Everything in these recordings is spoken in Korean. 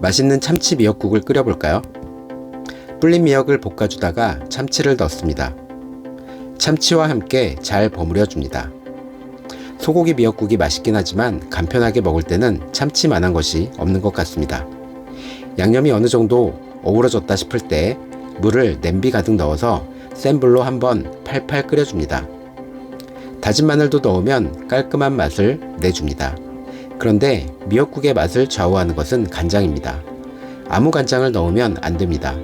맛있는 참치 미역국을 끓여볼까요? 불린 미역을 볶아주다가 참치를 넣습니다. 참치와 함께 잘 버무려 줍니다. 소고기 미역국이 맛있긴 하지만 간편하게 먹을 때는 참치만한 것이 없는 것 같습니다. 양념이 어느 정도 어우러졌다 싶을 때 물을 냄비 가득 넣어서 센 불로 한번 팔팔 끓여줍니다. 다진 마늘도 넣으면 깔끔한 맛을 내줍니다. 그런데 미역국의 맛을 좌우하는 것은 간장입니다. 아무 간장을 넣으면 안 됩니다.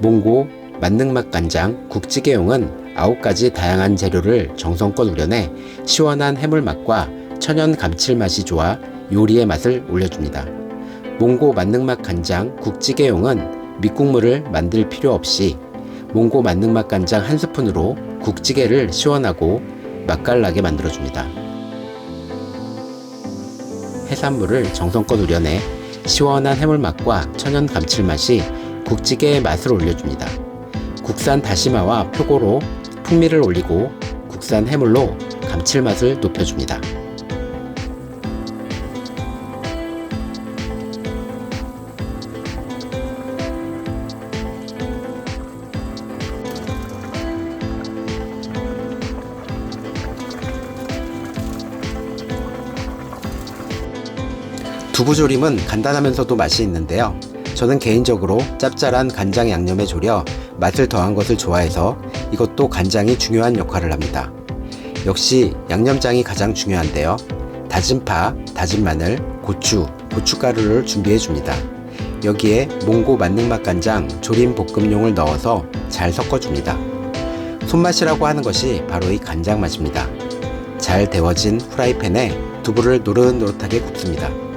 몽고, 만능맛 간장, 국찌개용은 9가지 다양한 재료를 정성껏 우려내 시원한 해물맛과 천연 감칠맛이 좋아 요리의 맛을 올려줍니다. 몽고 만능맛 간장, 국찌개용은 밑국물을 만들 필요 없이 몽고 만능맛 간장 한 스푼으로 국찌개를 시원하고 맛깔나게 만들어줍니다. 해산물을 정성껏 우려내 시원한 해물맛과 천연 감칠맛이 국찌개의 맛을 올려줍니다. 국산 다시마와 표고로 풍미를 올리고 국산 해물로 감칠맛을 높여줍니다. 두부조림은 간단하면서도 맛이 있는데요. 저는 개인적으로 짭짤한 간장 양념에 졸여 맛을 더한 것을 좋아해서 이것도 간장이 중요한 역할을 합니다. 역시 양념장이 가장 중요한데요. 다진 파, 다진 마늘, 고추, 고춧가루를 준비해 줍니다. 여기에 몽고 만능맛 간장 조림 볶음용을 넣어서 잘 섞어줍니다. 손맛이라고 하는 것이 바로 이 간장 맛입니다. 잘 데워진 후라이팬에 두부를 노릇노릇하게 굽습니다.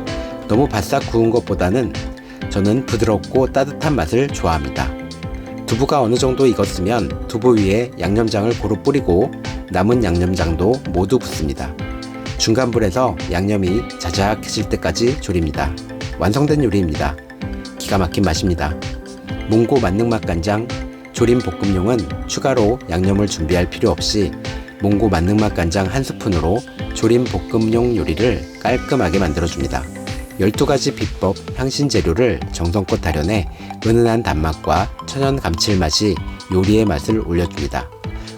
너무 바싹 구운 것보다는 저는 부드럽고 따뜻한 맛을 좋아합니다. 두부가 어느 정도 익었으면 두부 위에 양념장을 고루 뿌리고 남은 양념장도 모두 붓습니다. 중간 불에서 양념이 자작해질 때까지 졸입니다. 완성된 요리입니다. 기가 막힌 맛입니다. 몽고 만능맛 간장 조림 볶음용은 추가로 양념을 준비할 필요 없이 몽고 만능맛 간장 한 스푼으로 조림 볶음용 요리를 깔끔하게 만들어줍니다. 12가지 비법 향신 재료를 정성껏 다려내 은은한 단맛과 천연 감칠맛이 요리의 맛을 올려줍니다.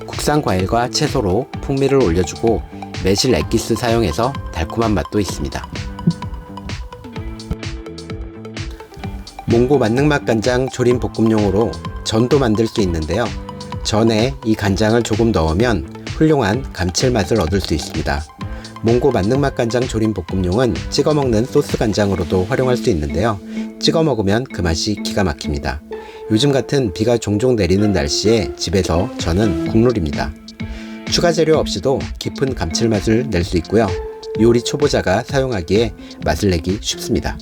국산 과일과 채소로 풍미를 올려주고 매실 액기스 사용해서 달콤한 맛도 있습니다. 몽고 만능맛 간장 조림 볶음용으로 전도 만들 수 있는데요. 전에 이 간장을 조금 넣으면 훌륭한 감칠맛을 얻을 수 있습니다. 몽고 만능맛 간장 조림 볶음용은 찍어 먹는 소스 간장으로도 활용할 수 있는데요. 찍어 먹으면 그 맛이 기가 막힙니다. 요즘 같은 비가 종종 내리는 날씨에 집에서 저는 국룰입니다. 추가 재료 없이도 깊은 감칠맛을 낼 수 있고요. 요리 초보자가 사용하기에 맛을 내기 쉽습니다.